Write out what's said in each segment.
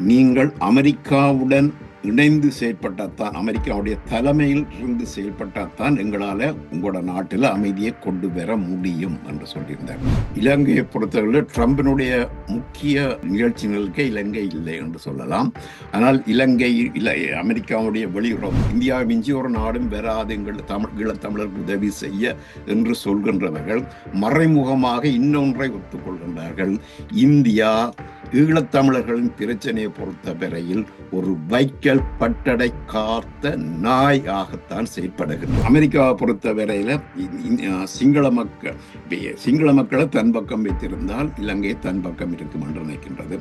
நீங்கள் அமெரிக்காவுடன் இணைந்து செயல்பட்டால்தான் அமெரிக்காவுடைய தலைமையில் இருந்து செயல்பட்டால்தான் எங்களால் உங்களோட நாட்டில் அமைதியை கொண்டு வர முடியும் என்று சொல்லியிருந்தார். இலங்கையை பொறுத்தவரை ட்ரம்பினுடைய முக்கிய நிகழ்ச்சி இலங்கை இல்லை என்று சொல்லலாம். ஆனால் இலங்கை இல்லை அமெரிக்காவுடைய வெளியுறவு இந்தியாவை மிஞ்சி ஒரு நாடும் வராது எங்கள் தமிழ் ஈழத்தமிழருக்கு உதவி செய்ய என்று சொல்கின்றவர்கள் மறைமுகமாக இன்னொன்றை ஒத்துக்கொள்கின்றார்கள். இந்தியா ஈழத்தமிழர்களின் பிரச்சனையை பொறுத்தவரையில் ஒரு வைக்க வைக்கல் பட்டடை காத்த நாய் ஆகத்தான் செயற்படுகிறது அமெரிக்காவை பொறுத்த வரையில சிங்கள மக்கள் சிங்கள மக்களை தன் பக்கம் வைத்திருந்தால் இலங்கை தன் பக்கம் இருக்கும் என்று நினைக்கின்றது.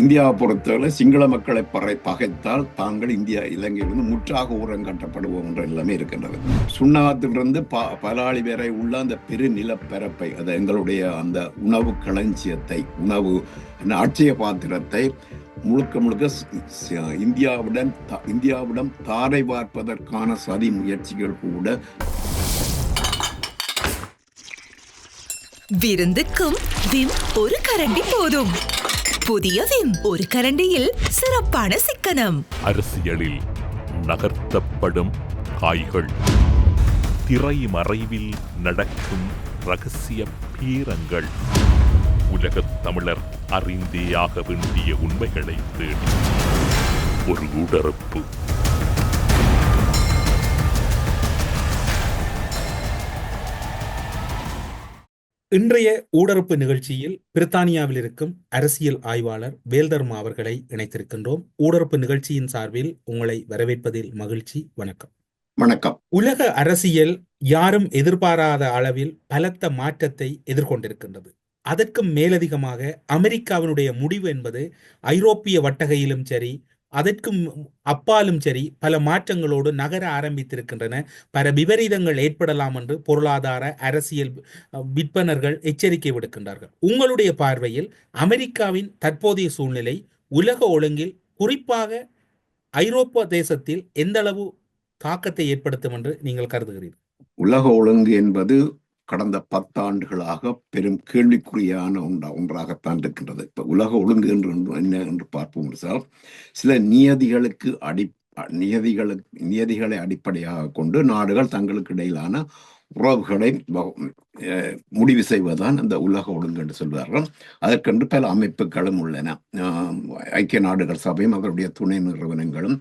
இந்தியாவை பொறுத்தவரை சிங்கள மக்களை பறை பகைத்தால் தாங்கள் இந்தியா இலங்கையிலிருந்து முற்றாக ஊரம் கட்டப்படுவோம் என்ற எல்லாமே இருக்கின்றது. சுண்ணாத்திலிருந்து ப பலாளி வரை உள்ள அந்த பெரு நிலப்பரப்பை அது எங்களுடைய அந்த உணவு களஞ்சியத்தை உணவு அட்சய பாத்திரத்தை முழுக்க முழுக்க இந்தியாவுடன் இந்தியாவிடம் தாரை பார்ப்பதற்கான சதி முயற்சிகள் கூட. விருந்துக்கும் விம் ஒரு கரண்டி போதும். புதிய விம் ஒரு கரண்டியில் சிறப்பான சிக்கனம். அரசியலில் நகர்த்தப்படும் காய்கள். திரை மறைவில் நடக்கும் ரகசிய பீரங்கள். உலகத் தமிழர் அறிந்தேயாக வேண்டிய உண்மைகளை தேடி. ஒரு உடறுப்பு இன்றைய ஊடறுப்பு நிகழ்ச்சியில் பிரித்தானியாவில் இருக்கும் அரசியல் ஆய்வாளர் வேல்தர்மா அவர்களை இணைத்திருக்கின்றோம். ஊடறுப்பு நிகழ்ச்சியின் சார்பில் உங்களை வரவேற்பதில் மகிழ்ச்சி வணக்கம். வணக்கம். உலக அரசியல் யாரும் எதிர்பாராத அளவில் பலத்த மாற்றத்தை எதிர்கொண்டிருக்கின்றது. அதற்கும் மேலதிகமாக அமெரிக்காவினுடைய முடிவு என்பது ஐரோப்பிய வட்டகையிலும் சரி அதற்கும் அப்பாலும் சரி பல மாற்றங்களோடு நகர ஆரம்பித்திருக்கின்றன. பல விபரீதங்கள் ஏற்படலாம் என்று பொருளாதார அரசியல் விற்பனர்கள் எச்சரிக்கை விடுக்கின்றார்கள். உங்களுடைய பார்வையில் அமெரிக்காவின் தற்போதைய சூழ்நிலை உலக ஒழுங்கில் குறிப்பாக ஐரோப்பா தேசத்தில் எந்த அளவு தாக்கத்தை ஏற்படுத்தும் என்று நீங்கள் கருதுகிறீர்கள்? உலக ஒழுங்கு என்பது கடந்த பத்தாண்டுகளாக பெரும் கேள்விக்குறியான ஒன்றா ஒன்றாகத்தான் இருக்கின்றது. இப்ப உலக ஒழுங்கு என்று என்ன என்று பார்ப்போம் சார் சில நியதிகளுக்கு அடி நியதிகளுக்கு நியதிகளை அடிப்படையாக கொண்டு நாடுகள் தங்களுக்கு இடையிலான உறவுகளை முடிவு செய்வதுதான் இந்த உலக ஒழுங்கு என்று சொல்வார்கள். அதற்கென்று பல அமைப்புகளும் உள்ளன. ஐக்கிய நாடுகள் சபையும் அதனுடைய துணை நிறுவனங்களும்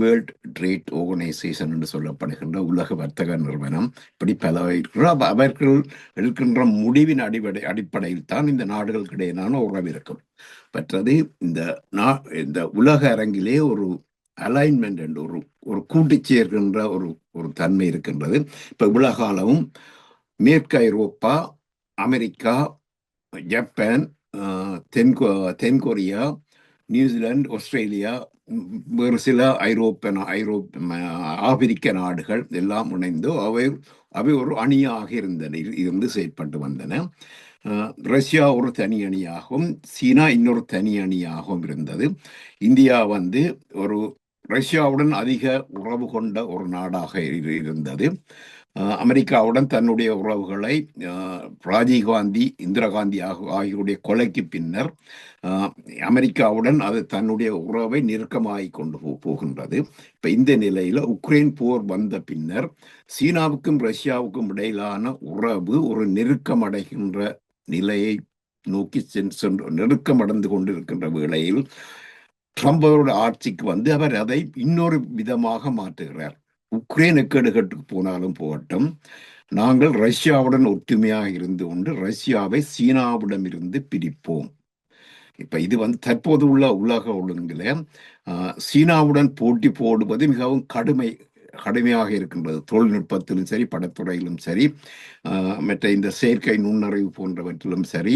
வேர்ல்ட் ட்ரேட் ஆர்கனைசேஷன் என்று சொல்லப்படுகின்ற உலக வர்த்தக நிறுவனம். இப்படி பல அவர்கள் இருக்கின்ற முடிவின் அடிப்படை அடிப்படையில் தான் இந்த நாடுகளுக்கு இடையிலான உறவு இருக்கும். மற்றது இந்த நா இந்த உலக அரங்கிலே ஒரு அலைன்மெண்ட் என்று ஒரு ஒரு கூட்டு சேர்க்கின்ற ஒரு ஒரு தன்மை இருக்கின்றது. இப்போ உலகாலமும் மேற்கு ஐரோப்பா அமெரிக்கா ஜப்பான் தென்கொ தென்கொரியா நியூசிலாந்து ஆஸ்திரேலியா வேறு சில ஐரோப்பிய ஐரோப்ப ஆப்பிரிக்க நாடுகள் எல்லாம் இணைந்து அவை அவை ஒரு அணியாக இருந்தன இருந்து செயற்பட்டு வந்தன. ரஷ்யா ஒரு தனி அணியாகவும் சீனா இன்னொரு தனி அணியாகவும் இருந்தது. இந்தியா வந்து ஒரு ரஷ்யாவுடன் அதிக உறவு கொண்ட ஒரு நாடாக இருந்தது. அமெரிக்காவுடன் தன்னுடைய உறவுகளை ராஜீவ்காந்தி இந்திரா காந்தி ஆகியோருடைய கொலைக்கு பின்னர் அமெரிக்காவுடன் அது தன்னுடைய உறவை நெருக்கமாகி கொண்டு போகின்றது. இப்போ இந்த நிலையில் உக்ரைன் போர் வந்த பின்னர் சீனாவுக்கும் ரஷ்யாவுக்கும் இடையிலான உறவு ஒரு நெருக்கமடைகின்ற நிலையை நோக்கி சென்று நெருக்கமடைந்து கொண்டிருக்கின்ற வேளையில் ட்ரம்ப் அவரோட ஆட்சிக்கு வந்து அவர் அதை இன்னொரு விதமாக மாற்றுகிறார். உக்ரைன் எக்கடுகட்டுக்கு போனாலும் போகட்டும். நாங்கள் ரஷ்யாவுடன் ஒற்றுமையாக இருந்து கொண்டு ரஷ்யாவை சீனாவிடம் இருந்து பிரிப்போம். இப்ப இது வந்து தற்போது உள்ள உலக ஒழுங்குல சீனாவுடன் போட்டி போடுவது மிகவும் கடுமை கடுமையாக இருக்கின்றது. தொழில்நுட்பத்திலும் சரி படத்துறையிலும் சரி மற்ற இந்த செயற்கை நுண்ணறிவு போன்றவற்றிலும் சரி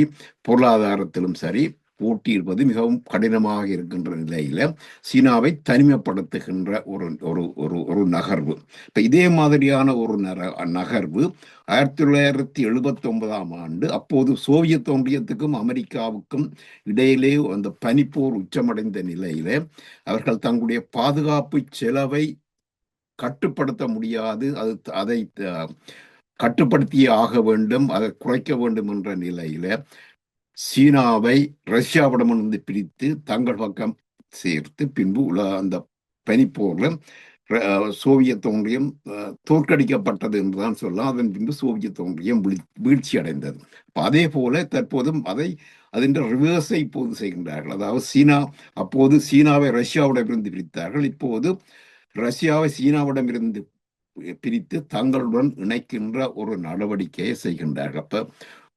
பொருளாதாரத்திலும் சரி போட்டியிருப்பது மிகவும் கடினமாக இருக்கின்ற நிலையில சீனாவை தனிமைப்படுத்துகின்ற ஒரு ஒரு ஒரு ஒரு நகர்வு. இப்ப இதே மாதிரியான ஒரு நகர்வு ஆயிரத்தி தொள்ளாயிரத்தி எழுபத்தி ஒன்பதாம் ஆண்டு அப்போது சோவியத் ஒன்றியத்துக்கும் அமெரிக்காவுக்கும் இடையிலே அந்த பனிப்போர் உச்சமடைந்த நிலையில அவர்கள் தங்களுடைய பாதுகாப்பு செலவை கட்டுப்படுத்த முடியாது. அது அதை கட்டுப்படுத்தியே ஆக வேண்டும் அதை குறைக்க வேண்டும் என்ற நிலையில சீனாவை ரஷ்யாவிடமிருந்து பிரித்து தங்கள் பக்கம் சேர்த்து பின்பு உலக அந்த பனிப்போர்ல சோவியத் ஒன்றியம் தோற்கடிக்கப்பட்டது என்றுதான் சொல்லலாம். அதன் பின்பு சோவியத் ஒன்றியம் வீழ்ச்சி அடைந்தது. அதே போல தற்போதும் அதை அதன் ரிவர்ஸை இப்போது செய்கின்றார்கள். அதாவது சீனா அப்போது சீனாவை ரஷ்யாவிடமிருந்து பிரித்தார்கள். இப்போது ரஷ்யாவை சீனாவிடமிருந்து பிரித்து தங்களுடன் இணைக்கின்ற ஒரு நடவடிக்கையை செய்கின்றார்கள். அப்ப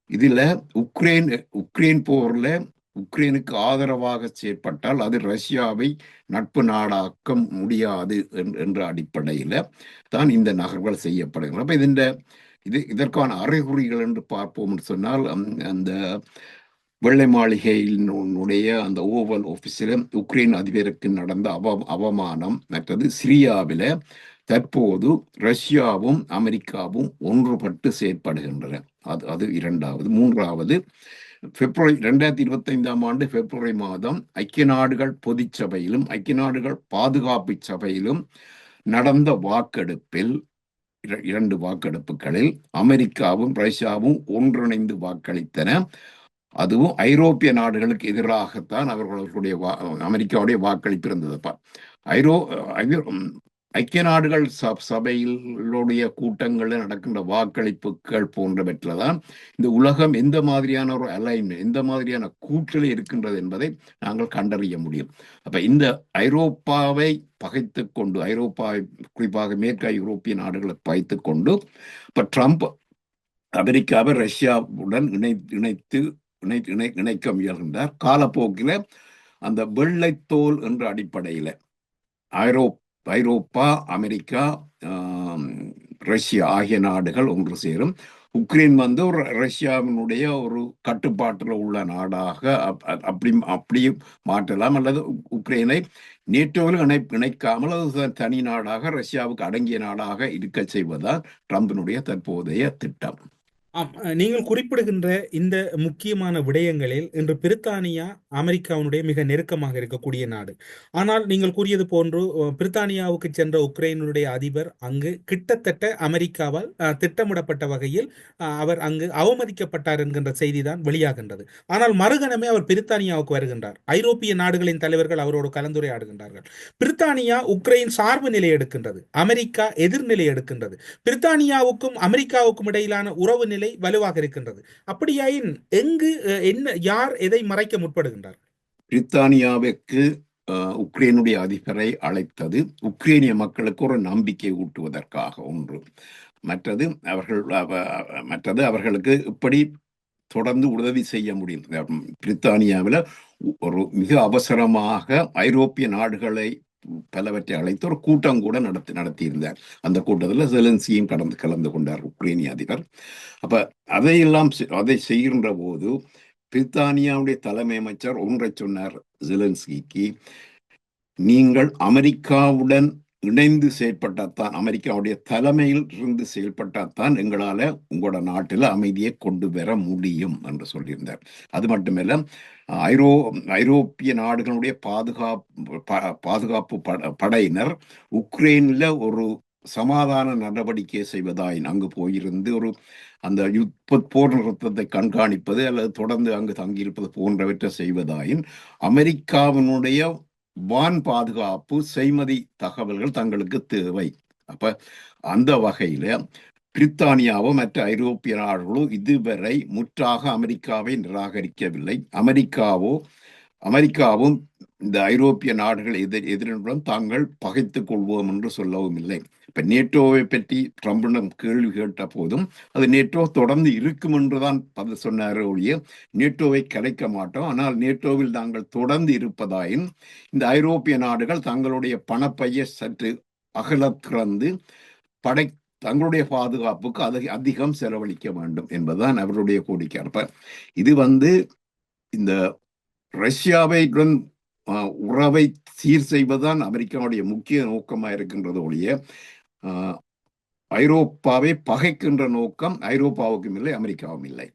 இதுல உக்ரைன் உக்ரைன் போர்ல உக்ரைனுக்கு ஆதரவாக செயற்பட்டால் அது ரஷ்யாவை நட்பு நாடாக்க முடியாது என்- என்ற அடிப்படையில தான் இந்த நகர்வுகள் செய்யப்படுகின்றன. அப்ப இந்த இது இதற்கான அறிகுறிகள் என்று பார்ப்போம் என்று சொன்னால் அந்த- வெள்ளை மாளிகையினுடைய அந்த ஓவல் ஆஃபீஸில் உக்ரைன் அதிபருக்கு நடந்த அவ அவமானம் மற்றது சிரியாவில் தற்போது ரஷ்யாவும் அமெரிக்காவும் ஒன்றுபட்டு செயற்படுகின்றன. அது அது இரண்டாவது. மூன்றாவது பிப்ரவரி ரெண்டாயிரத்தி இருபத்தி ஐந்தாம் ஆண்டு பிப்ரவரி மாதம் ஐக்கிய நாடுகள் பொதுச்சபையிலும் ஐக்கிய நாடுகள் பாதுகாப்பு சபையிலும் நடந்த வாக்கெடுப்பில் இர- இரண்டு வாக்கெடுப்புகளில் அமெரிக்காவும் ரஷ்யாவும் ஒன்றிணைந்து வாக்களித்தன. அதுவும் ஐரோப்பிய நாடுகளுக்கு எதிராகத்தான் அவர்களுடைய வா- அமெரிக்காவுடைய வாக்களிப்பு இருந்தது. ஐரோ ஐக்கிய நாடுகள் ச- சபையிலுடைய கூட்டங்களில் நடக்கின்ற வாக்களிப்புகள் போன்றவற்றில் தான் இந்த உலகம் எந்த மாதிரியான ஒரு அலைன்மெண்ட் எந்த மாதிரியான கூற்றில் இருக்கின்றது என்பதை நாங்கள் கண்டறிய முடியும். அப்போ இந்த ஐரோப்பாவை பகைத்து கொண்டு ஐரோப்பாவை குறிப்பாக மேற்கு ஐரோப்பிய நாடுகளை பகைத்து கொண்டு இப்போ ட்ரம்ப் அமெரிக்காவை ரஷ்யாவுடன் இணை இணைத்து இணை இணை இணைக்க முயல்கின்றார். காலப்போக்கில் அந்த வெள்ளைத்தோல் என்ற அடிப்படையில் ஐரோப் ஐரோப்பா அமெரிக்கா ரஷ்யா ஆகிய நாடுகள் ஒன்று சேரும். உக்ரைன் வந்து ஒரு ரஷ்யாவினுடைய ஒரு கட்டுப்பாட்டில் உள்ள நாடாக அப்- அப்படி அப்படியும் மாற்றலாம். அல்லது உக்ரைனை நேட்டோவில் இணை இணைக்காமல் அது தனி நாடாக ரஷ்யாவுக்கு அடங்கிய நாடாக இருக்க செய்வதால் ட்ரம்பினுடைய தற்போதைய திட்டம். ஆம் நீங்கள் குறிப்பிடுகின்ற இந்த முக்கியமான விடயங்களில் இன்று பிரித்தானியா அமெரிக்காவினுடைய மிக நெருக்கமாக இருக்கக்கூடிய நாடு. ஆனால் நீங்கள் கூறியது போன்று பிரித்தானியாவுக்கு சென்ற உக்ரைனுடைய அதிபர் அங்கு கிட்டத்தட்ட அமெரிக்காவால் திட்டமிடப்பட்ட வகையில் அவர் அங்கு அவமதிக்கப்பட்டார் என்கின்ற செய்தி தான் வெளியாகின்றது. ஆனால் மறுகணமே அவர் பிரித்தானியாவுக்கு வருகின்றார். ஐரோப்பிய நாடுகளின் தலைவர்கள் அவரோடு கலந்துரையாடுகின்றார்கள். பிரித்தானியா உக்ரைன் சார்பு நிலை எடுக்கின்றது. அமெரிக்கா எதிர்நிலை எடுக்கின்றது. பிரித்தானியாவுக்கும் அமெரிக்காவுக்கும் இடையிலான உறவு நிலை நிலை வலுவாக இருக்கின்றது. அப்படியாயின் எங்கு என்ன யார் எதை மறைக்க முற்படுகின்றார்? பிரித்தானியாவிற்கு உக்ரைனுடைய அதிபரை அழைத்தது உக்ரைனிய மக்களுக்கு ஒரு நம்பிக்கை ஊட்டுவதற்காக ஒன்று. மற்றது அவர்கள் மற்றது அவர்களுக்கு இப்படி தொடர்ந்து உதவி செய்ய முடியும். பிரித்தானியாவில் ஒரு மிக அவசரமாக ஐரோப்பிய நாடுகளை பலவற்றை அழைத்து ஒரு கூட்டம் கூட நடத்தி நடத்தியிருந்தார். அந்த கூட்டத்தில் செலன்சியும் கடந்து கலந்து கொண்டார் உக்ரைனிய அதிபர். அப்ப அதையெல்லாம் அதை செய்கின்ற போது பிரித்தானியாவுடைய தலைமை அமைச்சர் ஒன்றை சொன்னார் ஜெலன்ஸ்கிக்கு நீங்கள் அமெரிக்காவுடன் இணைந்து செயல்பட்டாத்தான் அமெரிக்காவுடைய தலைமையில் இருந்து செயல்பட்டாத்தான் எங்களால உங்களோட நாட்டில் அமைதியை கொண்டு வர முடியும் என்று சொல்லியிருந்தார். அது மட்டுமல்ல ஐரோ ஐரோப்பிய நாடுகளுடைய பாதுகாப்பு பாதுகாப்பு பட- படையினர் உக்ரைனில் ஒரு சமாதான நடவடிக்கை செய்வதாயின் அங்கு போயிருந்து ஒரு அந்த யுத்த போர் நிறுத்தத்தை கண்காணிப்பது அல்லது தொடர்ந்து அங்கு தங்கியிருப்பது போன்றவற்றை செய்வதாயின் அமெரிக்காவினுடைய வான் பாதுகாப்பு செய்மதி தகவல்கள் தங்களுக்கு தேவை. அப்ப அந்த வகையில பிரித்தானியாவோ மற்ற ஐரோப்பிய நாடுகளோ இதுவரை முற்றாக அமெரிக்காவை நிராகரிக்கவில்லை. அமெரிக்காவோ அமெரிக்காவும் இந்த ஐரோப்பிய நாடுகள் எதிர் எதிரிடம் தாங்கள் பகைத்துக் கொள்வோம் என்று சொல்லவும் இல்லை. இப்ப நேட்டோவை பற்றி ட்ரம்பிடம் கேள்வி கேட்ட போதும் அது நேட்டோ தொடர்ந்து இருக்கும் என்றுதான் பதில் சொன்னார் ஒழிய நேட்டோவை கலைக்க மாட்டோம். ஆனால் நேட்டோவில் நாங்கள் தொடர்ந்து இருப்பதாயின் இந்த ஐரோப்பிய நாடுகள் தங்களுடைய பணப்பையை சற்று அகல திறந்து படை தங்களுடைய பாதுகாப்புக்கு அதிக அதிகம் செலவழிக்க வேண்டும் என்பதுதான் அவருடைய கோரிக்கை. அப்ப இது வந்து இந்த ரஷ்யாவை உறவை சீர் செய்வதுதான் அமெரிக்காவுடைய முக்கிய நோக்கமாக இருக்கின்றது ஒழிய ஐரோப்பாவை பகைக்கின்ற நோக்கம் ஐரோப்பாவுக்கும் இல்லை அமெரிக்காவும் இல்லை.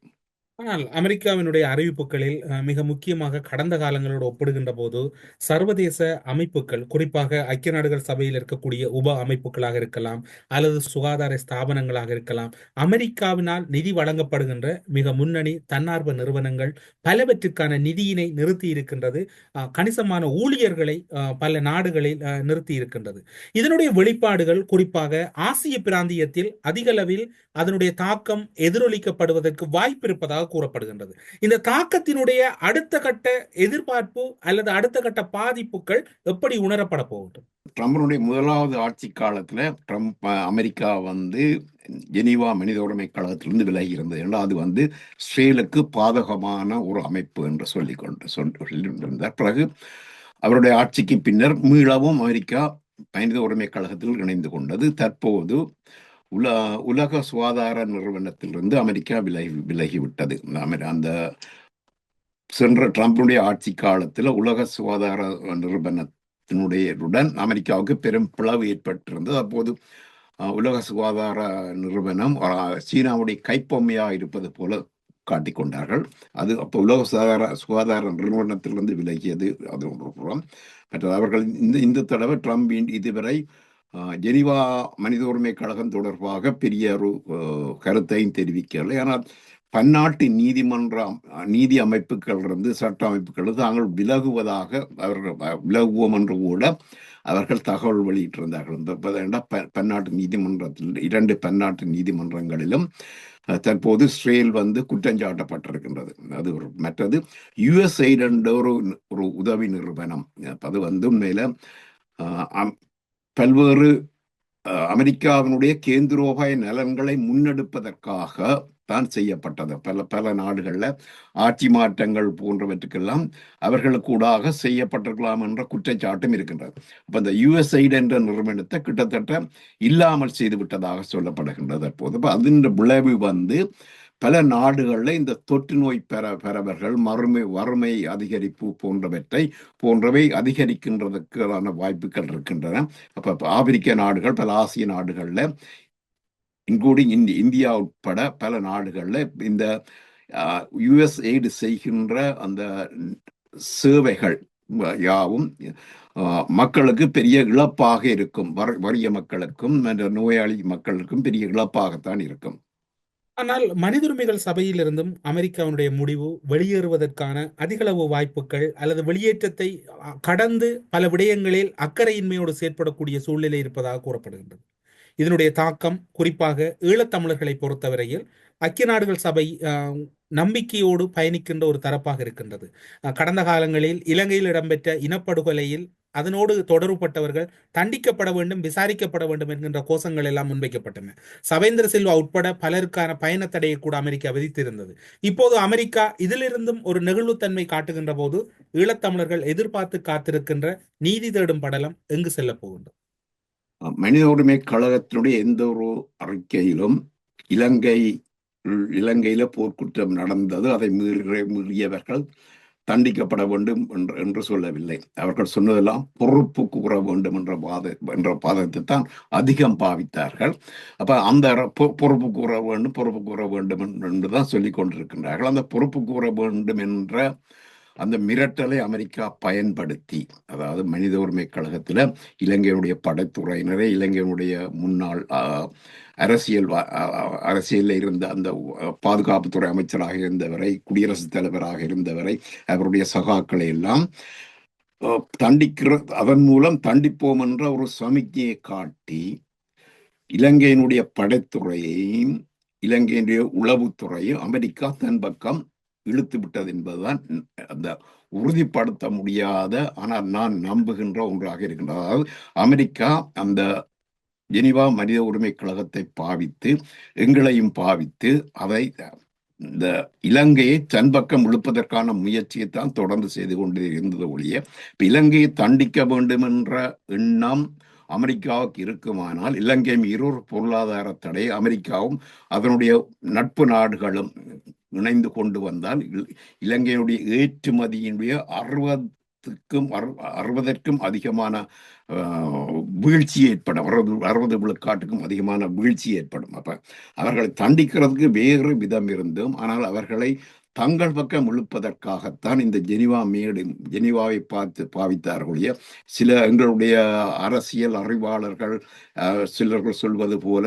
ஆனால் அமெரிக்காவினுடைய அறிவிப்புகளில் மிக முக்கியமாக கடந்த காலங்களோடு ஒப்பிடுகின்ற போது சர்வதேச அமைப்புகள் குறிப்பாக ஐக்கிய நாடுகள் சபையில் இருக்கக்கூடிய உப அமைப்புகளாக இருக்கலாம் அல்லது சுகாதார ஸ்தாபனங்களாக இருக்கலாம் அமெரிக்காவினால் நிதி வழங்கப்படுகின்ற மிக முன்னணி தன்னார்வ நிறுவனங்கள் பலவற்றிற்கான நிதியினை நிறுத்தி இருக்கின்றது. கணிசமான ஊழியர்களை பல நாடுகளில் அஹ், நிறுத்தி இருக்கின்றது. இதனுடைய வெளிப்பாடுகள் குறிப்பாக ஆசிய பிராந்தியத்தில் அதிகளவில் அதனுடைய தாக்கம் எதிரொலிக்கப்படுவதற்கு வாய்ப்பு இருப்பதாக கூறப்படுகின்றது. இந்த தாக்கத்தினுடைய அடுத்த கட்ட எதிர்பார்ப்பு அல்லது அடுத்த கட்ட பாதிப்புகள் எப்படி உணரப்பட போகட்டும் ட்ரம்பினுடைய முதலாவது ஆட்சி காலத்துல ட்ரம்ப் அமெரிக்கா வந்து ஜெனீவா மனித உரிமை கழகத்திலிருந்து விலகி இருந்தது. என்றால் அது வந்து ஸ்ரேலுக்கு பாதகமான ஒரு அமைப்பு என்று சொல்லிக் கொண்டு சொல்லியிருந்தார். பிறகு அவருடைய ஆட்சிக்கு பின்னர் மீளவும் அமெரிக்கா மனித உரிமை கழகத்தில் இணைந்து கொண்டது. தற்போது உல உலக சுகாதார நிறுவனத்திலிருந்து அமெரிக்கா விலகி விலகிவிட்டது. அந்த அந்த சென்ற ட்ரம்புடைய ஆட்சி காலத்தில் உலக சுகாதார நிறுவனத்தினுடையுடன் அமெரிக்காவுக்கு பெரும் பிளவு ஏற்பட்டிருந்தது. அப்போது உலக சுகாதார நிறுவனம் சீனாவுடைய கைப்பொம்மையாக இருப்பது போல காட்டிக்கொண்டார்கள். அது அப்போ உலக சுகாதார சுகாதார நிறுவனத்திலிருந்து விலகியது. அது ஒரு புறம். மற்றது அவர்கள் இந்த இந்த தடவை ட்ரம்ப் இன்- இதுவரை ஜெனீவா மனித உரிமை கழகம் தொடர்பாக பெரிய ஒரு கருத்தையும் தெரிவிக்கவில்லை. ஆனால் பன்னாட்டு நீதிமன்றம் நீதி அமைப்புகள் இருந்து சட்ட அமைப்புகள் தாங்கள் விலகுவதாக அவர்கள் விலகுவோம் என்று கூட அவர்கள் தகவல் வெளியிட்டிருந்தார்கள். பன்னாட்டு நீதிமன்றத்தில் இரண்டு பன்னாட்டு நீதிமன்றங்களிலும் தற்போது இஸ்ரேல் வந்து குற்றஞ்சாட்டப்பட்டிருக்கின்றது அது ஒரு மற்றது யுஎஸ்ஐட் ஒரு ஒரு உதவி நிறுவனம். அது வந்து உண்மையில அம்- பல்வேறு அமெரிக்காவினுடைய கேந்திரோபாய நலன்களை முன்னெடுப்பதற்காக தான் செய்யப்பட்டது. பல பல நாடுகளில் ஆட்சி மாற்றங்கள் போன்றவற்றுக்கெல்லாம் அவர்களுக்கு கூடாக செய்யப்பட்டிருக்கலாம் என்ற குற்றச்சாட்டும் இருக்கின்றது. அப்போ இந்த யுஎஸ்ஐடு என்ற நிறுவனத்தை கிட்டத்தட்ட இல்லாமல் செய்து விட்டதாக சொல்லப்படுகின்றது. அப்போது அப்போ அதன் விளைவு வந்து பல நாடுகளில் இந்த தொற்று நோய் பெற பெறவர்கள் மறுமை வறுமை அதிகரிப்பு போன்றவற்றை போன்றவை அதிகரிக்கின்றதுக்கான வாய்ப்புகள் இருக்கின்றன. அப்போ ஆப்பிரிக்க நாடுகள் பல ஆசிய நாடுகளில் இன்க்ளூடிங் இந்தி இந்தியா உட்பட பல நாடுகளில் இந்த யுஎஸ் எய்டு செய்கின்ற அந்த சேவைகள் யாவும் மக்களுக்கு பெரிய இழப்பாக இருக்கும். வற- வறிய மக்களுக்கும் நோயாளி மக்களுக்கும் பெரிய இழப்பாகத்தான் இருக்கும். ஆனால் மனித உரிமைகள் சபையிலிருந்தும் அமெரிக்காவினுடைய முடிவு வெளியேறுவதற்கான அதிகளவு வாய்ப்புகள் அல்லது வெளியேற்றத்தை கடந்து பல விடயங்களில் அக்கறையின்மையோடு செயற்படக்கூடிய சூழ்நிலை இருப்பதாக கூறப்படுகின்றது. இதனுடைய தாக்கம் குறிப்பாக ஈழத்தமிழர்களை பொறுத்தவரையில் ஐக்கிய நாடுகள் சபை நம்பிக்கையோடு பயணிக்கின்ற ஒரு தரப்பாக இருக்கின்றது. கடந்த காலங்களில் இலங்கையில் இடம்பெற்ற இனப்படுகொலையில் அதனோடு தொடர்புபட்டவர்கள் தண்டிக்கப்பட வேண்டும் விசாரிக்கப்பட வேண்டும் என்கின்ற கோஷங்கள் எல்லாம் முன்வைக்கப்பட்டன. சவேந்திர சில்வா உட்பட பலருக்கான பயண தடையை கூட அமெரிக்கா விதித்திருந்தது. இப்போது அமெரிக்கா இதிலிருந்தும் ஒரு நெகிழ்வுத்தன்மை காட்டுகின்ற போது ஈழத்தமிழர்கள் எதிர்பார்த்து காத்திருக்கின்ற நீதி தேடும் படலம் எங்கு செல்ல போகின்றது? மனித உரிமை கழகத்தினுடைய எந்த ஒரு அறிக்கையிலும் இலங்கை இலங்கையில போர்க்குற்றம் நடந்தது. அதை மீறி மீறியவர்கள் தண்டிக்கப்பட வேண்டும் என்று என்று சொல்லவில்லை. அவர்கள் சொன்னதெல்லாம் பொறுப்பு கூற வேண்டும் என்ற பாத என்ற பாதத்தை தான் அதிகம் பாவித்தார்கள். அப்ப அந்த பொறுப்பு கூற வேண்டும் பொறுப்பு கூற வேண்டும் என்று- என்றுதான் சொல்லிக் கொண்டிருக்கின்றார்கள். அந்த பொறுப்பு கூற வேண்டும் என்ற அந்த மிரட்டலை அமெரிக்கா பயன்படுத்தி அதாவது மனித உரிமை கழகத்துல இலங்கையினுடைய படைத்துறையினரை இலங்கையினுடைய முன்னாள் ஆஹ், அரசியல் வா- அரசியலில் இருந்த அந்த பாதுகாப்புத்துறை அமைச்சராக இருந்தவரை குடியரசுத் தலைவராக இருந்தவரை அவருடைய சகாக்களை எல்லாம் தண்டிக்கிற அதன் மூலம் தண்டிப்போம் என்ற ஒரு சமிக்ஞையை காட்டி இலங்கையினுடைய படைத்துறையையும் இலங்கையினுடைய உளவுத்துறையும் அமெரிக்கா தன் பக்கம் இழுத்து விட்டது என்பதுதான் அந்த உறுதிப்படுத்த முடியாத ஆனால் நான் நம்புகின்ற ஒன்றாக இருக்கின்றது. அதாவது அமெரிக்கா அந்த ஜெனிவா மனித உரிமை கழகத்தை பாவித்து எங்களையும் பாவித்து அதை இந்த இலங்கையை தன்பக்கம் இழுப்பதற்கான முயற்சியை தான் தொடர்ந்து செய்து கொண்டு இருந்தது ஒழிய இலங்கையை தண்டிக்க வேண்டும் என்ற எண்ணம் அமெரிக்காவுக்கு இருக்குமானால் இலங்கை இருர் பொருளாதார தடை அமெரிக்காவும் அதனுடைய நட்பு நாடுகளும் இணைந்து கொண்டு வந்தால் இலங்கையுடைய ஏற்றுமதியினுடைய அறுபது அறுபத்துக்கும் அறுபதற்கும் அதிகமான வீழ்ச்சி ஏற்படும். அறுபது அறுபது விழுக்காட்டுக்கும் அதிகமான வீழ்ச்சி ஏற்படும். அப்ப அவர்களை தண்டிக்கிறதுக்கு வேறு விதம் இருந்தும் ஆனால் அவர்களை தங்கள் பக்கம் இழுப்பதற்காகத்தான் இந்த ஜெனிவா மேடு ஜெனிவாவை பார்த்து பாவித்தார்களுடைய சில எங்களுடைய அரசியல் அறிவாளர்கள் சிலர்கள் சொல்வது போல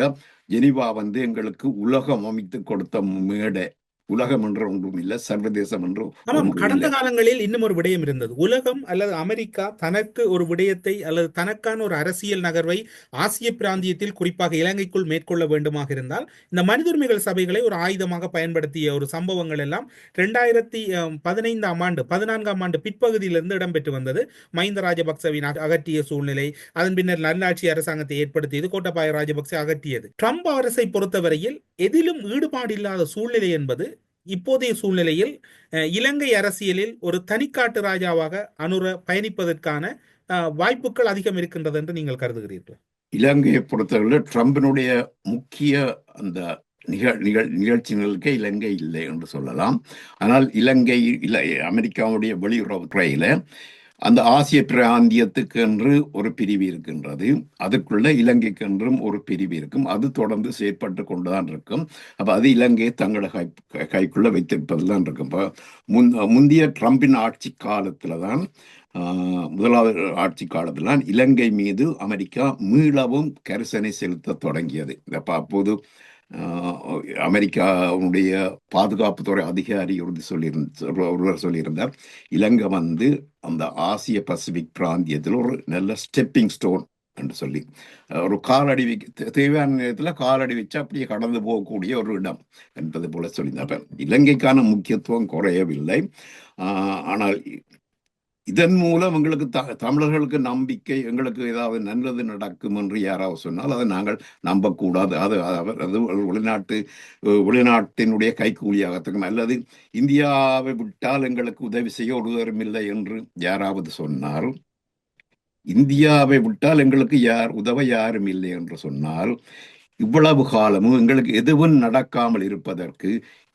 ஜெனிவா வந்து எங்களுக்கு உலகம் அமைத்து கொடுத்த மேடை. உலகம் என்று ஒன்றும் இல்லை சர்வதேசம் என்று ஆமாம் ஒன்றும் கடந்த காலங்களில் இன்னும் ஒரு விடயம் இருந்தது. உலகம் அல்லது அமெரிக்கா தனக்கு ஒரு விடயத்தை அல்லது தனக்கான ஒரு அரசியல் நகர்வை ஆசிய பிராந்தியத்தில் குறிப்பாக இலங்கைக்குள் மேற்கொள்ள வேண்டுமாக இருந்தால் இந்த மனித உரிமைகள் சபைகளை ஒரு ஆயுதமாக பயன்படுத்திய ஒரு சம்பவங்கள் எல்லாம் ரெண்டாயிரத்தி பதினைந்தாம் ஆண்டு பதினான்காம் ஆண்டு பிற்பகுதியிலிருந்து இடம்பெற்று வந்தது. மஹிந்த ராஜபக்சவின் அக- அகற்றிய சூழ்நிலை அதன் பின்னர் நல்லாட்சி அரசாங்கத்தை ஏற்படுத்தியது கோட்டபாய ராஜபக்சே அகற்றியது. ட்ரம்ப் அரசை பொறுத்தவரையில் எதிலும் ஈடுபாடில்லாத சூழ்நிலை என்பது இப்போதைய சூழ்நிலையில் இலங்கை அரசியலில் ஒரு தனிக்காட்டு ராஜாவாக அனுர பயணிப்பதற்கான வாய்ப்புகள் அதிகம் இருக்கின்றது என்று நீங்கள் கருதுகிறீர்கள். இலங்கையை பொறுத்தவரை ட்ரம்பினுடைய முக்கிய அந்த நிகழ் நிகழ் நிகழ்ச்சிகளுக்கே இலங்கை இல்லை என்று சொல்லலாம். ஆனால் இலங்கை இல்லை அமெரிக்காவுடைய வெளியுறவுத்துறையில அந்த ஆசிய பிராந்தியத்துக்கு என்று ஒரு பிரிவு இருக்கின்றது. அதுக்குள்ள இலங்கைக்கு என்றும் ஒரு பிரிவு இருக்கும். அது தொடர்ந்து செயற்பட்டு கொண்டுதான் இருக்கும். அப்ப அது இலங்கையை தங்களை கை கைக்குள்ள வைத்திருப்பது தான் இருக்கும். இப்போ முன் முந்தைய ட்ரம்பின் ஆட்சி காலத்துல தான் முதலாவது ஆட்சி காலத்துல இலங்கை மீது அமெரிக்கா மீளவும் கரிசனை செலுத்த தொடங்கியது. அப்ப அப்போது அமெரிக்காவுடைய பாதுகாப்புத்துறை அதிகாரி உறுதி சொல்லியிருந்த ஒருவர் சொல்லியிருந்தார். இலங்கை வந்து அந்த ஆசிய பசிபிக் பிராந்தியத்தில் ஒரு நல்ல ஸ்டெப்பிங் ஸ்டோன் என்று சொல்லி. ஒரு காலடி தே- தேவையான நேரத்தில் காலடி வச்சு அப்படியே கடந்து போகக்கூடிய ஒரு இடம் என்பது போல சொல்லியிருந்தார். இலங்கைக்கான முக்கியத்துவம் குறையவில்லை. ஆனால் இதன் மூலம் எங்களுக்கு த தமிழர்களுக்கு நம்பிக்கை எங்களுக்கு ஏதாவது நல்லது நடக்கும் என்று யாராவது சொன்னால் அதை நாங்கள் நம்பக்கூடாது. அது அவர் அது வெளிநாட்டு வெளிநாட்டினுடைய கைக்கூலியாகத்துக்கும் அல்லது இந்தியாவை விட்டால் எங்களுக்கு உதவி செய்ய ஒருவரும் இல்லை என்று யாராவது சொன்னால் இந்தியாவை விட்டால் எங்களுக்கு யார் உதவ யாரும் இல்லை என்று சொன்னால் இவ்வளவு காலமும் எங்களுக்கு எதுவும் நடக்காமல் இருப்பதற்கு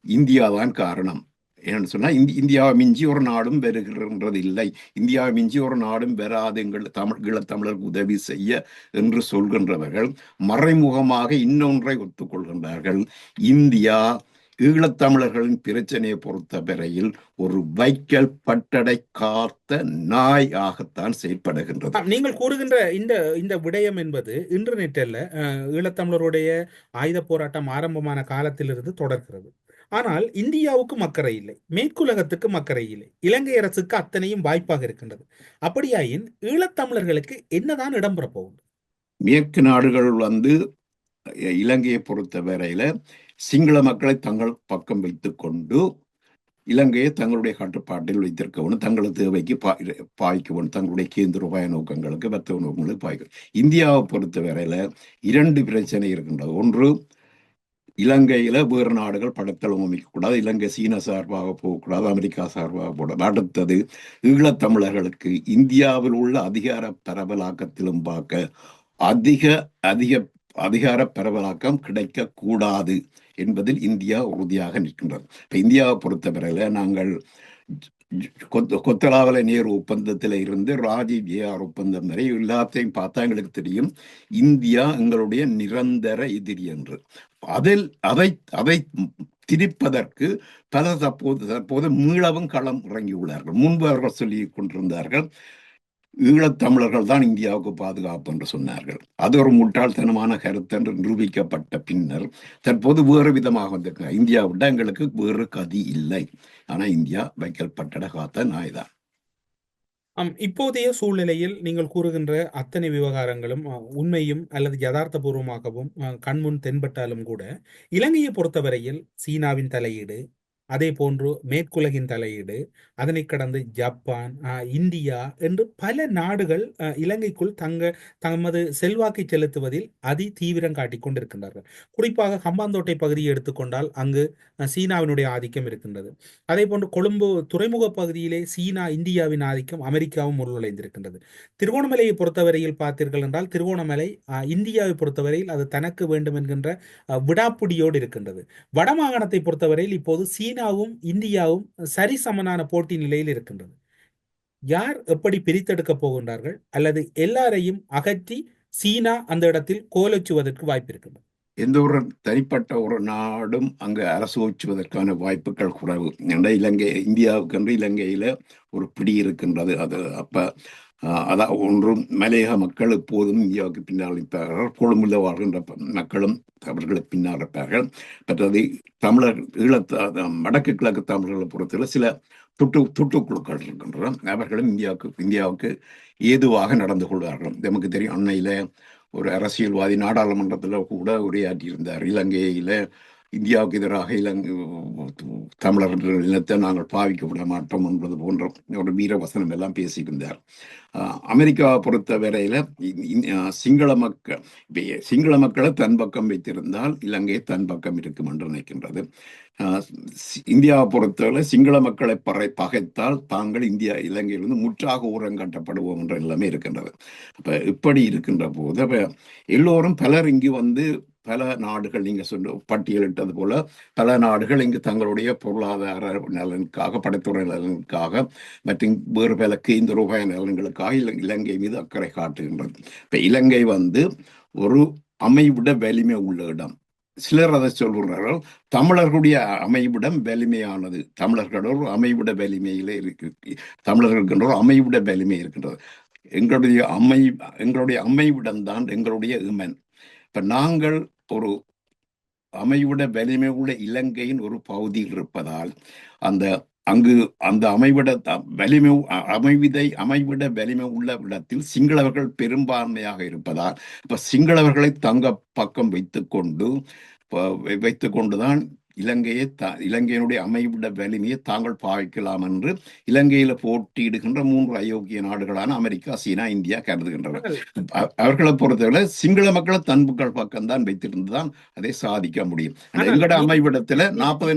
இந்தியாதான் காரணம். ஏன்னு சொன்னா இந்தி இந்தியாவை மிஞ்சி ஒரு நாடும் வருகின்றது இல்லை இந்தியாவை மிஞ்சி ஒரு நாடும் வராது எங்கள் தமிழ் ஈழத்தமிழருக்கு உதவி செய்ய என்று சொல்கின்றவர்கள் மறைமுகமாக இன்னொன்றை ஒத்துக்கொள்கின்றார்கள். இந்தியா ஈழத்தமிழர்களின் பிரச்சனையை பொறுத்தவரையில் ஒரு வைக்கல் பட்டடை காத்த நாய் ஆகத்தான் செயற்படுகின்றது. நீங்கள் கூறுகின்ற இந்த இந்த விடயம் என்பது இன்டர்நெட் அல்ல அஹ், ஈழத்தமிழருடைய ஆயுத போராட்டம் ஆரம்பமான காலத்திலிருந்து தொடர்கிறது. ஆனால் இந்தியாவுக்கும் அக்கறை இல்லை மேற்குலகத்துக்கும் அக்கறை இல்லை. இலங்கை அரசுக்கு அத்தனையும் வாய்ப்பாக இருக்கின்றது. அப்படியாயின் ஈழத்தமிழர்களுக்கு என்னதான் இடம்பெற போகுது? மேற்கு நாடுகள் வந்து இலங்கையை பொறுத்த வரையில சிங்கள மக்களை தங்கள் பக்கம் வைத்துக்கொண்டு இலங்கையை தங்களுடைய கட்டுப்பாட்டில் வைத்திருக்க தங்களது தேவைக்கு பா பாய்க்க தங்களுடைய கேந்திர உபாய நோக்கங்களுக்கு மற்ற நோக்கங்களுக்கு பாய்க்கணும் இந்தியாவை பொறுத்த வரையில இரண்டு பிரச்சனை இருக்கின்றது. ஒன்று இலங்கையில வேறு நாடுகள் படத்தளம் அமைக்கக்கூடாது. இலங்கை சீன சார்பாக போகக்கூடாது. அமெரிக்கா சார்பாக போடாது அடுத்தது ஈழத்தமிழர்களுக்கு இந்தியாவில் உள்ள அதிகார பரவலாக்கத்திலும் பார்க்க அதிக அதிக அதிகார பரவலாக்கம் கிடைக்க கூடாது என்பதில் இந்தியா உறுதியாக நிற்கின்றது. இப்ப இந்தியாவை பொறுத்தவரையில நாங்கள் கொத்தலாவல நேரு ஒப்பந்தத்தில் இருந்து ராஜீவ் ஏஆர் ஒப்பந்தம் வரை எல்லாத்தையும் பார்த்தா எங்களுக்கு தெரியும். இந்தியா எங்களுடைய நிரந்தர எதிரி என்று. அதில் அதை அதை திரிப்பதற்கு பல தற்போது தற்போது மீளவும் களம் இறங்கியுள்ளார்கள். முன்பு அவர்கள் சொல்லி கொண்டிருந்தார்கள் ஈழத்தமிழர்கள் தான் இந்தியாவுக்கு பாதுகாப்பு என்று சொன்னார்கள். அது ஒரு முட்டாள்தனமான கருத்து என்று நிரூபிக்கப்பட்ட பின்னர் தற்போது வேறு விதமாக வந்திருக்க இந்தியா விட எங்களுக்கு வேறு கதி இல்லை. ஆனா இந்தியா வைக்கல் பட்டட காத்த நாய்தான். ஆம் இப்போதைய சூழ்நிலையில் நீங்கள் கூறுகின்ற அத்தனை விவகாரங்களும் உண்மையும் அல்லது யதார்த்தபூர்வமாகவும் அஹ், கண்முன் தென்பட்டாலும் கூட இலங்கையை பொறுத்தவரையில் சீனாவின் தலையீடு அதே போன்று மேற்குலகின் தலையீடு அதனை கடந்து ஜப்பான் இந்தியா என்று பல நாடுகள் இலங்கைக்குள் தங்க தமது செல்வாக்கை செலுத்துவதில் அதி தீவிரம் காட்டிக் கொண்டிருக்கின்றார்கள். குறிப்பாக ஹம்பாந்தோட்டை பகுதியை எடுத்துக்கொண்டால் அங்கு சீனாவினுடைய ஆதிக்கம் இருக்கின்றது. அதே போன்று கொழும்பு துறைமுக பகுதியிலே சீனா இந்தியாவின் ஆதிக்கம் அமெரிக்காவும் உள்நுழைந்திருக்கின்றது திருவோணமலையை பொறுத்தவரையில் பார்த்தீர்கள் என்றால் திருவோணமலை இந்தியாவை பொறுத்தவரையில் அது தனக்கு வேண்டும் என்கின்ற விடாப்புடியோடு இருக்கின்றது. வடமாகாணத்தை பொறுத்தவரையில் இப்போது சீனாவும் இந்தியாவும் சரிசமனான போட்டி நிலையில் இருக்கின்றது. யார் எப்படி பிரித்தெடுக்கப் போகின்றார்கள்? அல்லது எல்லாரையும் அகற்றி சீனா அந்த இடத்தில் கோலச்சுவதற்கு வாய்ப்பு இருக்கின்றது. எந்த ஒரு தனிப்பட்ட ஒரு நாடும் அங்கு அரசு வச்சுவதற்கான வாய்ப்புகள் குறைவு. ஏன்னா இலங்கை இந்தியாவுக்கென்று இலங்கையில ஒரு பிடி இருக்கின்றது. அது அப்ப அதான் ஒன்றும் மலையக மக்கள் எப்போதும் இந்தியாவுக்கு பின்னால் இருப்பார்கள் கொழும்புல வாழ்கின்ற மக்களும் அவர்களுக்கு பின்னால் இருப்பார்கள் மற்றது தமிழர் ஈழத்த வடக்கு கிழக்கு தமிழர்களை பொறுத்தவரை சில துட்டு துட்டுக்குழுக்கள் இருக்கின்றன. அவர்களும் இந்தியாவுக்கு இந்தியாவுக்கு ஏதுவாக நடந்து கொள்வார்கள். நமக்கு தெரியும் அன்னையில ஒரு அரசியல்வாதி நாடாளுமன்றத்தில் கூட உரையாற்றியிருந்தார். இலங்கையில இந்தியாவுக்கு எதிராக இலங்கை தமிழர் இனத்தை நாங்கள் பாவிக்க விட மாட்டோம் என்பது போன்ற ஒரு வீரவசனம் எல்லாம் பேசியிருந்தார். அமெரிக்காவை பொறுத்த வரையில சிங்கள மக்கள் சிங்கள மக்களை தன் பக்கம் வைத்திருந்தால் இலங்கை தன் பக்கம் இருக்கும் என்று நினைக்கின்றது. இந்தியாவை பொறுத்தவரை சிங்கள மக்களை பறை பகைத்தால் தாங்கள் இந்தியா இலங்கையிலிருந்து முற்றாக ஊரங்கட்டப்படுவோம் என்ற எல்லாமே இருக்கின்றது. அப்ப இப்படி இருக்கின்ற போது அப்ப எல்லோரும் பலர் இங்கு வந்து பல நாடுகள் நீங்க சொன்ன பட்டியலிட்டது போல பல நாடுகள் இங்கு தங்களுடைய பொருளாதார நலனுக்காக படைத்துறை நலனுக்காக மற்றும் வேறு பல கேந்திர ரூபாய் நலன்களுக்காக இல- இலங்கை மீது அக்கறை காட்டுகின்றது. இப்ப இலங்கை வந்து ஒரு அமைவிட வலிமை உள்ள இடம். சிலர் அதை சொல்கிறார்கள் தமிழர்களுடைய அமைவிடம் வலிமையானது. தமிழர்கள் ஒரு அமைவிட வலிமையிலே இருக்கு தமிழர்களுக்கு ஒரு அமைவிட வலிமை இருக்கின்றது. எங்களுடைய அமை எங்களுடைய அமைவிடம் தான் எங்களுடைய இமன். இப்ப நாங்கள் ஒரு அமைவிட வலிமை உள்ள இலங்கையின் ஒரு பகுதியில் இருப்பதால் அந்த அங்கு அந்த அமைவிட த- வலிமை அமைவிதை அமைவிட வலிமை உள்ள இடத்தில் சிங்களவர்கள் பெரும்பான்மையாக இருப்பதால் இப்ப சிங்களவர்களை தங்க பக்கம் வைத்துக்கொண்டு வை- வைத்துக்கொண்டுதான் இலங்கையை த இலங்கையினுடைய அமைவிட வலிமையை தாங்கள் பாவிக்கலாம் என்று இலங்கையில போட்டியிடுகின்ற மூன்று அயோக்கிய நாடுகளான அமெரிக்கா சீனா இந்தியா கருதுகின்றன அவர்களை பொறுத்தவரை சிங்கள மக்களை தன்புக்கள் பக்கம்தான் வைத்திருந்துதான் அதை சாதிக்க முடியும். எங்கட அமைவிடத்துல நாற்பது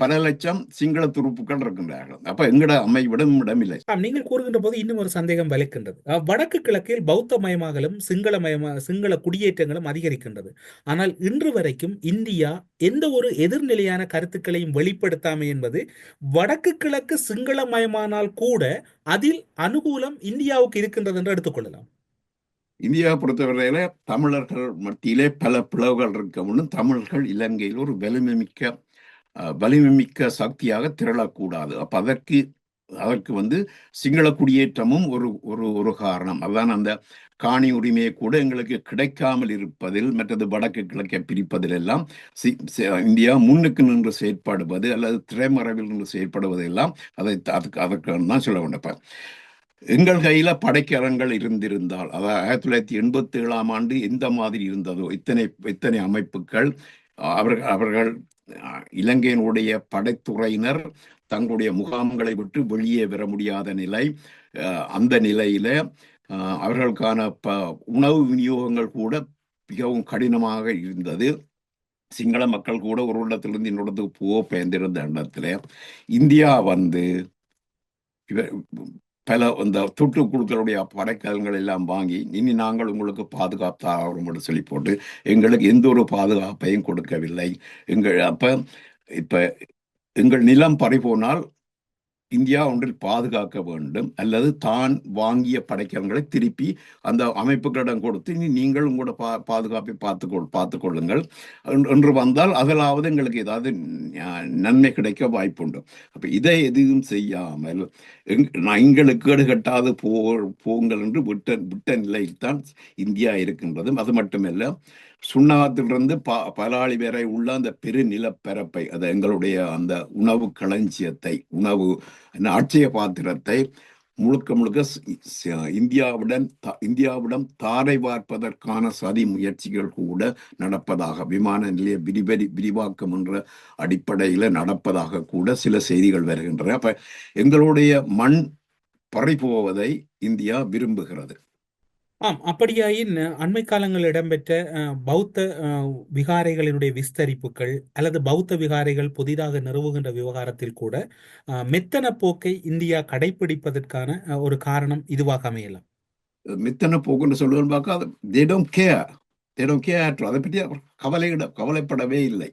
பல லட்சம் சிங்கள துருப்புக்கள் இருக்கின்றார்கள். அப்ப எங்கட அமைவிடம் இடம் இல்லை ஆம், நீங்கள் கூறுகின்ற போது இன்னும் ஒரு சந்தேகம் வலுக்கின்றது. அஹ், வடக்கு கிழக்கில் பௌத்த மயமாகலும் சிங்கள மயமா சிங்கள குடியேற்றங்களும் அதிகரிக்கின்றது. ஆனால் இன்று வரைக்கும் இந்தியா எந்த ஒரு நிலையான கருத்துக்களையும் வெளிப்படுத்தாமை என்பது வடக்கு கிழக்கு சிங்களமயமானால் கூட அதில் அனுகூலம் இந்தியாவுக்கு இருக்கின்றது என்று எடுத்துக்கொள்ளலாம் இந்தியாவை பொறுத்தவரையில தமிழர்கள் மத்தியிலே பல பிளவுகள் இருக்கவும் தமிழர்கள் இலங்கையில் ஒரு வலிமைமிக்க வலிமை வலிமைமிக்க சக்தியாக திரளக்கூடாது. அப்ப அதற்கு அதற்கு வந்து சிங்கள குடியேற்றமும் ஒரு ஒரு ஒரு காரணம். அதான் அந்த காணி உரிமையை கூட எங்களுக்கு கிடைக்காமல் இருப்பதில் மற்றது வடக்கு கிழக்கை பிரிப்பதில் எல்லாம் சி- இந்தியா முன்னுக்கு நின்று செயற்படுவது அல்லது திரைமறைவில் நின்று செயற்படுவது எல்லாம் அதை அதுக்கு அதற்கு தான் சொல்ல வேண்டும் எங்கள் கையில படைக்கலங்கள் இருந்திருந்தால் அதாவது ஆயிரத்தி தொள்ளாயிரத்தி எண்பத்தி ஏழாம் ஆண்டு எந்த மாதிரி இருந்ததோ இத்தனை இத்தனை அமைப்புகள் அவர்கள் அவர்கள் அஹ், இலங்கையினுடைய படைத்துறையினர் தங்களுடைய முகாம்களை விட்டு வெளியே வர முடியாத நிலை அந்த நிலையில அவர்களுக்கான ப உணவு விநியோகங்கள் கூட மிகவும் கடினமாக இருந்தது. சிங்கள மக்கள் கூட ஒரு இடத்திலிருந்து இன்னொரு இடத்துக்கு போக பயந்திருந்த இடத்துல இந்தியா வந்து பல இந்த தொட்டுக்குழுக்களுடைய படைக்கலங்கள் எல்லாம் வாங்கி இனி நாங்கள் உங்களுக்கு பாதுகாப்பு ஆகிறோம் என்று சொல்லி போட்டு எங்களுக்கு எந்த ஒரு பாதுகாப்பையும் கொடுக்கவில்லை. எங்கள் அப்ப இப்ப எங்கள் நிலம் பறிபோனால் இந்தியா ஒன்றில் பாதுகாக்க வேண்டும் அல்லது தான் வாங்கிய படைக்கலங்களை திருப்பி அந்த அமைப்புகளிடம் கொடுத்து இனி நீங்கள் உங்களோட பா பாதுகாப்பை பார்த்துக்கொள் பார்த்துக் கொள்ளுங்கள் என்று- என்று வந்தால் அதிலாவது எங்களுக்கு ஏதாவது நன்மை கிடைக்க வாய்ப்புண்டு. அப்போ இதை எதுவும் செய்யாமல் எங்- நான் எங்களுக்கு கேடு கட்டாது போ போங்கள் என்று விட்ட விட்ட நிலையில்தான் இந்தியா இருக்கின்றது அது மட்டுமல்ல சுண்ணாத்திலிருந்து ப பலாளி வரை உள்ள அந்த பெருநிலப்பரப்பை அது எங்களுடைய அந்த உணவு களஞ்சியத்தை உணவு அட்சய பாத்திரத்தை முழுக்க முழுக்க இந்தியாவுடன் த- இந்தியாவிடம் தாரை பார்ப்பதற்கான சதி முயற்சிகள் கூட நடப்பதாக விமான நிலைய விரிவரி விரிவாக்கம் என்ற அடிப்படையில் நடப்பதாக கூட சில செய்திகள் வருகின்றன. அப்ப எங்களுடைய மண் பறிபோவதை இந்தியா விரும்புகிறது. ஆம் அப்படியாயின் அண்மை காலங்களில் இடம்பெற்ற அஹ், பௌத்த அஹ், விகாரைகளினுடைய விஸ்தரிப்புகள் அல்லது பௌத்த விகாரைகள் புதிதாக நிறுவுகின்ற விவகாரத்தில் கூட அஹ், மெத்தன போக்கை இந்தியா கடைபிடிப்பதற்கான அஹ், ஒரு காரணம் இதுவாக அமையலாம். மித்தன போக்குன்னு சொல்லுவது பார்க்க அது they don't care. They don't care அதை பற்றி அவர் கவலையிட கவலைப்படவே இல்லை.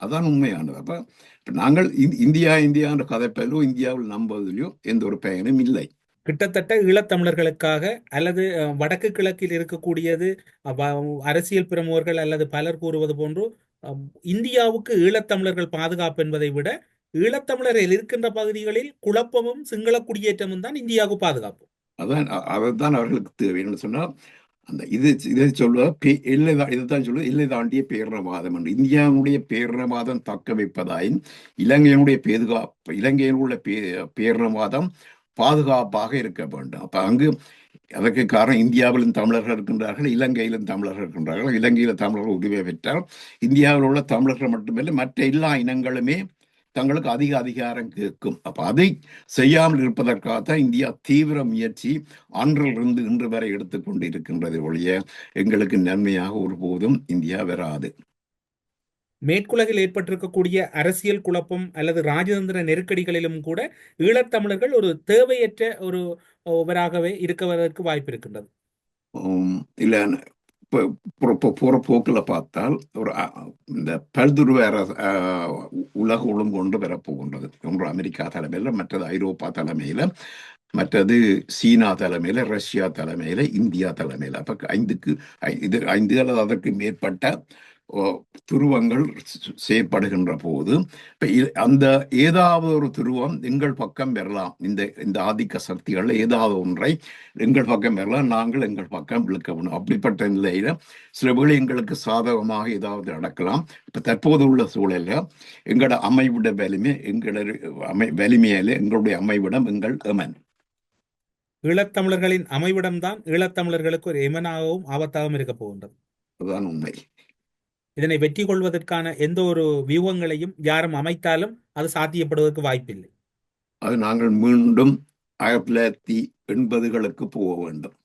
அதான் உண்மையானது. அப்ப நாங்கள் இந்- இந்தியா இந்தியா என்ற கதைப்பதிலோ இந்தியாவில் நம்புவதிலோ எந்த ஒரு பயனும் இல்லை. கிட்டத்தட்ட ஈழத்தமிழர்களுக்காக அல்லது வடக்கு கிழக்கில் இருக்கக்கூடியது அரசியல் பிரமுகர்கள் அல்லது பலர் கூறுவது போன்று இந்தியாவுக்கு ஈழத்தமிழர்கள் பாதுகாப்பு என்பதை விட ஈழத்தமிழர்கள் இருக்கின்ற பகுதிகளில் குழப்பமும் சிங்கள குடியேற்றமும் தான் இந்தியாவுக்கு பாதுகாப்பு. அதான் அ- அதைத்தான் அவர்களுக்கு தேவைன்னு சொன்னா சொன்னால் அந்த இது இதை சொல்லுவ பே- இல்லை இதைத்தான் சொல்லுவது இல்லை தாண்டிய பேரினவாதம் என்று. இந்தியாவுடைய பேரினவாதம் தக்க வைப்பதாயின் இலங்கையினுடைய பேதுகாப்பு உள்ள பே பேரினவாதம் பாதுகாப்பாக இருக்க வேண்டும். அப்ப அங்கு அதற்கு காரணம் இந்தியாவிலும் தமிழர்கள் இருக்கின்றார்கள் இலங்கையிலும் தமிழர்கள் இருக்கின்றார்கள். இலங்கையில தமிழர்கள் உரிமை பெற்றால் இந்தியாவில் உள்ள தமிழர்கள் மட்டுமில்லை மற்ற எல்லா இனங்களுமே தங்களுக்கு அதிக அதிகாரம் கேட்கும். அப்ப அதை செய்யாமல் இருப்பதற்காகத்தான் இந்தியா தீவிர முயற்சி அன்றிலிருந்து இன்று வரை எடுத்துக்கொண்டு இருக்கின்றது ஒழிய எங்களுக்கு நன்மையாக ஒருபோதும் இந்தியா வராது. மேற்குலகில் ஏற்பட்டிருக்கக்கூடிய அரசியல் குழப்பம் அல்லது ராஜதந்திர நெருக்கடிகளிலும் கூட ஈழத்தமிழர்கள் ஒரு தேவையற்ற ஒரு ஒருவராகவே இருக்குவதற்கு வாய்ப்பு இருக்கின்றது. இல்ல இப்போ புற- போற போக்கில் பார்த்தால் ஒரு இந்த பல்துருவ உலக ஒழுங்கு கொண்டு வரப்போகின்றது ஒன்று அமெரிக்கா தலைமையில் மற்றது ஐரோப்பா தலைமையில் மற்றது சீனா தலைமையில் ரஷ்யா தலைமையில் இந்தியா தலைமையில். அப்போ ஐந்துக்கு ஐ- இது ஐந்து அல்லது அதற்கு மேற்பட்ட துருவங்கள் ச- செயற்படுகின்ற போது அந்த ஏதாவது ஒரு துருவம் எங்கள் பக்கம் வரலாம். இந்த இந்த ஆதிக்க சக்திகள் ஏதாவது ஒன்றை எங்கள் பக்கம் வரலாம் நாங்கள் எங்கள் பக்கம் இழுக்க வேணும் அப்படிப்பட்ட நிலையில சில வேளை எங்களுக்கு சாதகமாக ஏதாவது நடக்கலாம். இப்ப தற்போது உள்ள சூழல்ல எங்களோட அமைவிட வலிமை எங்களோட அமை வலிமையில எங்களுடைய அமைவிடம் எங்கள் எமன். ஈழத்தமிழர்களின் அமைவிடம்தான் ஈழத்தமிழர்களுக்கு ஒரு எமனாகவும் ஆபத்தாகவும் இருக்க போகின்றது. அதுதான் உண்மை. இதனை வெற்றி கொள்வதற்கான எந்த ஒரு வியூகங்களையும் யாரும் அமைத்தாலும் அது சாத்தியப்படுவதற்கு வாய்ப்பில்லை. அது நாங்கள் மீண்டும் ஆயிரத்தி தொள்ளாயிரத்தி எண்பதுகளுக்கு போக வேண்டும்.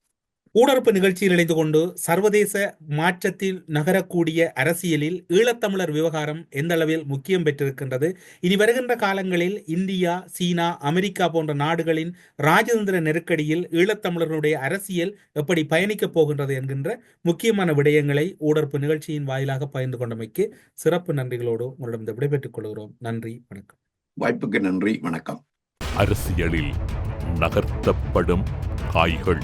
ஊடறுப்பு நிகழ்ச்சியில் இணைந்து கொண்டு சர்வதேச மாற்றத்தில் நகரக்கூடிய அரசியலில் ஈழத்தமிழர் விவகாரம் எந்த அளவில் முக்கியம் பெற்றிருக்கின்றது? இனி வருகின்ற காலங்களில் இந்தியா சீனா அமெரிக்கா போன்ற நாடுகளின் ராஜதந்திர நெருக்கடியில் ஈழத்தமிழர்களுடைய அரசியல் எப்படி பயணிக்கப் போகின்றது என்கின்ற முக்கியமான விடயங்களை ஊடறுப்பு நிகழ்ச்சியின் வாயிலாக பகிர்ந்து கொண்டமைக்கு சிறப்பு நன்றிகளோடு உங்களிடம் விடைபெற்றுக் கொள்கிறோம். நன்றி வணக்கம். வாய்ப்புக்கு நன்றி வணக்கம். அரசியலில் நகர்த்தப்படும் காய்கள்.